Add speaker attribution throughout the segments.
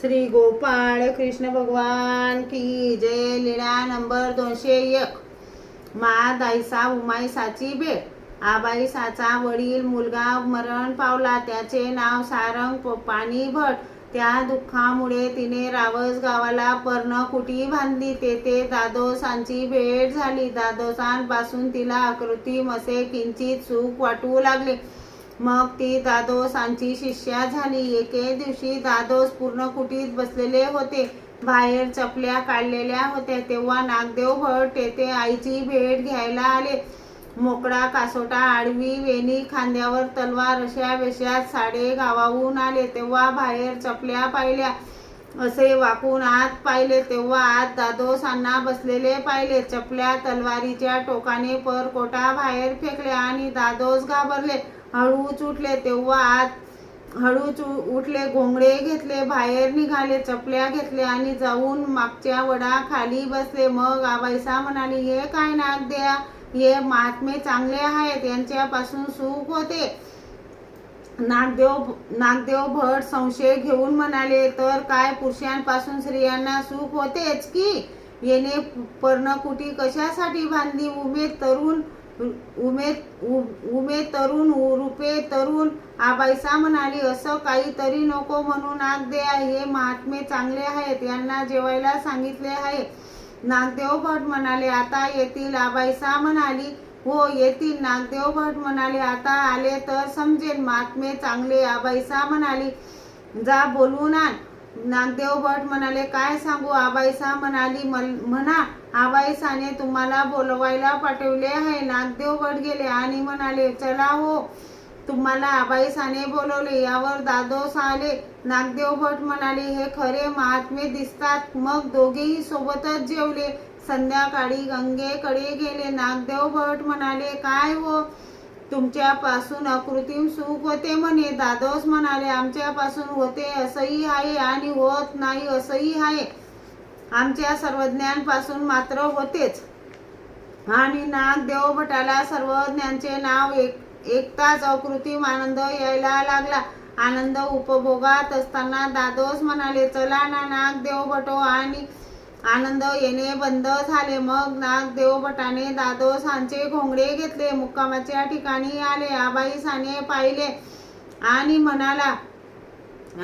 Speaker 1: श्री गोपाळ कृष्ण भगवान की जय लीळा नंबर दोनशे एक. मा दाईसा उमाईसाची भेट. आबाईसाचा वडील मुलगा मरण पावला त्याचे नाव सारंग पाणी भट. त्या दुःखामुळे तिने रावस गावाला पर्णकुटी बांधली. तेथे दादोसांची भेट झाली. दादोसांपासून तिला आकृती मसे किंचित सुख वाटू लागले. मग ती दादोसांची शिष्या झाली. एके दिवशी दादोस पूर्ण कुटीत बसलेले होते. बाहेर चपल्या काढलेल्या होत्या. तेव्हा नागदेव भट तेथे आईची भेट घ्यायला आले. मोकळा कासोटा आडवी वेणी खांद्यावर तलवार अशा वेशात साडे गावाहून आले. तेव्हा बाहेर चपल्या पाहिल्या. असे वाकून आत पाहिले तेव्हा आत दादोसांना बसलेले पाहिले. चपल्या तलवारीच्या टोकाने परकोटा बाहेर फेकले आणि दादोस घाबरले. हळूच उठले तेव्हा आत हळूच उठले घोंगडे घेतले बाहेर निघाले चपल्या घेतले आणि जाऊन मागच्या वडा खाली बसले. मग आबाईसा म्हणाली हे काय नाग द्या? हे महात्मे चांगले आहेत यांच्यापासून सुख होते. नागदेव नागदेव भट संशय घेऊन म्हणाले तर काय पुरुषांपासून स्त्रियांना सुख होतेच की? येणे पर्णकुटी कशासाठी बांधली? उमेद तरुण उमेद उ- उमेद तरुण रूपे तरुण आबाईसा म्हणाली असं काहीतरी नको म्हणून नागदे हे महात्मे चांगले आहेत यांना जेवायला सांगितले आहे. नागदेव भट म्हणाले आता येतील. आबाईसा म्हणाली हो येतील. नागदेव भट म्हणाले आता आले तर समजेल महात्मे चांगले आबाईसा म्हणाली जा बोलवून आण. नागदेव भट म्हणाले काय सांगू? आबाईसा म्हणाली "मल- म्हणा आबाईसाने तुम्हाला बोलवायला पाठवले आहे. नागदेव भट गेले आणि म्हणाले चला हो तुम्हाला आबाईसाने बोलवले यावर दादोस आले. नागदेव भट म्हणाले हे खरे महात्मे दिसतात. मग दोघेही सोबतच जेवले. संध्याकाळी गंगेकडे गेले. नागदेव भट म्हणाले काय हो? तुमच्यापासून अकृत्रिम सुख होते म्हणे. दादोस म्हणाले आमच्यापासून होते असंही आहे आणि होत नाही असंही आहे. आमच्या सर्वज्ञांपासून मात्र होतेच. आणि नाग देवभटाला सर्वज्ञांचे नाव एक एकताच अकृत्रिम आनंद यायला लागला. आनंद उपभोगात असताना दादोस म्हणाले चला ना नाग देवभटो आणि आनंद येणे बंद झाले. मग नाग देवभटाने दादोसांचे घोंगडे घेतले. मुक्कामाच्या ठिकाणी आले. आबाईसाने पाहिले आणि म्हणाला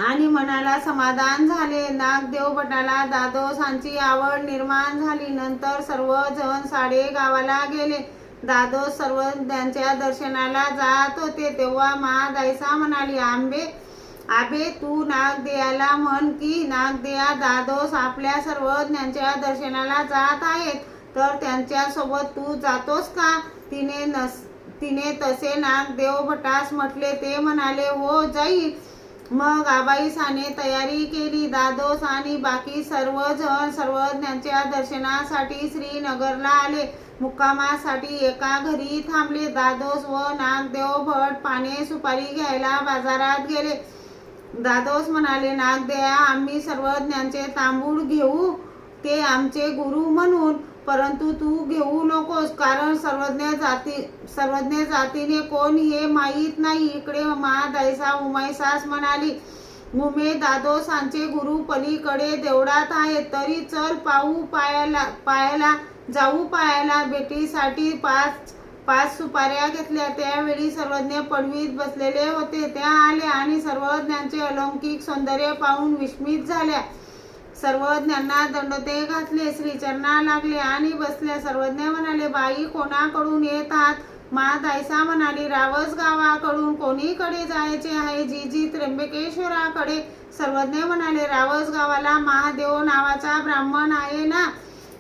Speaker 1: आणि मनाला समाधान झाले. नागदेव भटाला दादोसांची आवड निर्माण झाली. नंतर सर्वजण साडे गावाला गेले. दादो सर्व त्यांच्या दर्शनाला जात होते. तेव्हा महादायसा म्हणाली आंबे आबे तू नागदेयाला म्हण की नागदेया दादोस आपल्या सर्व ज्ञांच्या दर्शनाला जात आहेत. तर त्यांच्यासोबत तू जातोस का? तिने नस तिने तसे नागदेव भटास म्हटले ते म्हणाले हो जाईल मग आबाईसाने तयारी केली. दादोस आणि बाकी सर्वजण सर्वज्ञांच्या दर्शनासाठी श्रीनगरला आले. मुक्कामासाठी एका घरी थांबले. दादोस व नागदेव भट पाने सुपारी घ्यायला बाजारात गेले. दादोस म्हणाले नागदया आम्ही सर्वज्ञांचे तांबूळ घेऊ ते आमचे गुरु म्हणून परंतु तू घेऊ नकोस कारण सर्वज्ञ जाती सर्वज्ञ जातीने कोण हे माहीत नाही. इकडे महादैसा उमायसास म्हणाली उमे दादोसांचे गुरु पलीकडे देवळात आहेत तरी चल पाहू पायाला पायाला जाऊ पायाला बेटीसाठी पाच पाच सुपाऱ्या घेतल्या. त्यावेळी सर्वज्ञ पडवीत बसलेले होते. त्या आल्या आणि सर्वज्ञांचे अलौकिक सौंदर्य पाहून विस्मित झाल्या. सर्वज्ञांना दंडते घातले श्रीचरणा लागले आणि बसल्या. सर्वज्ञ म्हणाले बाई कोणाकडून येतात आहात? महादायसा म्हणाली रावस गावाकडून कोणीकडे जायचे आहे? जीजी त्र्यंबकेश्वराकडे. सर्वज्ञ म्हणाले रावस गावाला महादेव नावाचा ब्राह्मण आहे ना?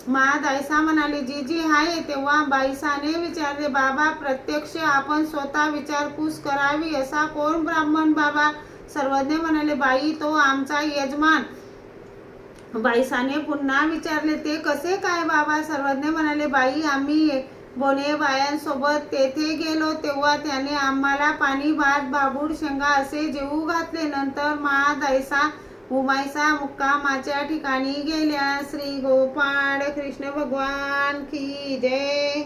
Speaker 1: महादायसा म्हणाली जीजी आहे तेव्हा बाईसाने विचारले बाबा प्रत्यक्ष आपण स्वतः विचारपूस करावी असा कोण ब्राह्मण बाबा? सर्वज्ञ म्हणाले बाई तो आमचा यजमान. बाईसाने पुन्हा विचारले ते कसे काय बाबा? सर्वज्ञ म्हणाले बाई आम्ही बोने बायांसोबत तेथे गेलो तेव्हा त्याने आम्हाला पाणी भात बाबूड शेंगा असे जेवू घातले. नंतर महादायसा उमाईसा मुक्कामाच्या ठिकाणी गेल्या. श्री गोपाळ कृष्ण भगवान की जय.